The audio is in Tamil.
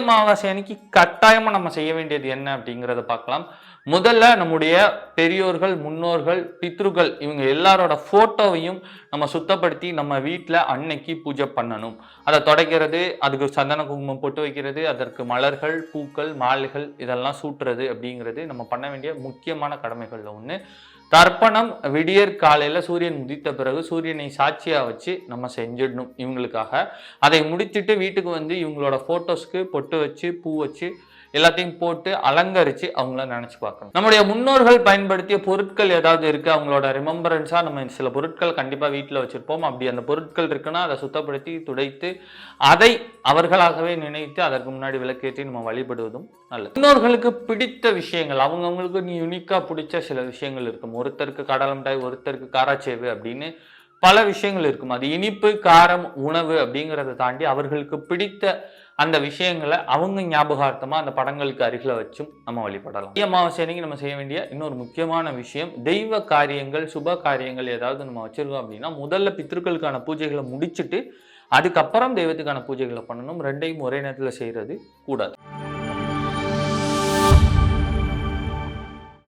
அமாவாசை அன்னைக்கு கட்டாயமாக நம்ம செய்ய வேண்டியது என்ன அப்படிங்கிறத பார்க்கலாம். முதல்ல நம்முடைய பெரியோர்கள் முன்னோர்கள் பித்ருக்கள் இவங்க எல்லாரோட ஃபோட்டோவையும் நம்ம சுத்தப்படுத்தி நம்ம வீட்டில் அன்னைக்கு பூஜை பண்ணணும். அதை தொடக்கிறது அதுக்கு சந்தன குங்குமம் போட்டு வைக்கிறது அதற்கு மலர்கள் பூக்கள் மாலைகள் இதெல்லாம் சூட்டுறது அப்படிங்கிறது நம்ம பண்ண வேண்டிய முக்கியமான கடமைகளில் ஒன்று தர்ப்பணம் விடியற் காலையில் சூரியன் உதித்த பிறகு சூரியனை சாட்சியாக வச்சு நம்ம செஞ்சிடணும் இவங்களுக்காக. அதை முடிச்சுட்டு வீட்டுக்கு வந்து இவங்களோட ஃபோட்டோஸ்க்கு பொட்டு வச்சு பூ வச்சு எல்லாத்தையும் போட்டு அலங்கரிச்சு அவங்கள நினைச்சு பார்க்கணும். நம்முடைய முன்னோர்கள் பயன்படுத்திய பொருட்கள் ஏதாவது இருக்கு அவங்களோட ரிமம்பரன்ஸாக நம்ம சில பொருட்கள் கண்டிப்பா வீட்டில் வச்சிருப்போம். அப்படி அந்த பொருட்கள் இருக்குன்னா அதை சுத்தப்படுத்தி துடைத்து அதை அவர்களாகவே நினைத்து அதற்கு முன்னாடி விளக்கேற்றி நம்ம வழிபடுவதும் நல்லது. முன்னோர்களுக்கு பிடித்த விஷயங்கள் அவங்கவுங்களுக்கு யூனிக்காக பிடிச்ச சில விஷயங்கள் இருக்கும். ஒருத்தருக்கு கடலை மிட்டாய் ஒருத்தருக்கு காராச்சேவு அப்படின்னு பல விஷயங்கள் இருக்கும். அது இனிப்பு காரம் உணவு அப்படிங்கிறத தாண்டி அவர்களுக்கு பிடித்த அந்த விஷயங்களை அவங்க ஞாபகார்த்தமாக அந்த படங்களுக்கு அருகில் வச்சும் நம்ம வழிபடலாம். அமாவாசை அன்னைக்கு நம்ம செய்ய வேண்டிய இன்னொரு முக்கியமான விஷயம் தெய்வ காரியங்கள் சுப காரியங்கள் ஏதாவது நம்ம வச்சுருக்கோம் அப்படின்னா முதல்ல பித்ருக்களுக்கான பூஜைகளை முடிச்சிட்டு அதுக்கப்புறம் தெய்வத்துக்கான பூஜைகளை பண்ணணும். ரெண்டையும் ஒரே நேரத்தில் செய்கிறது கூடாது.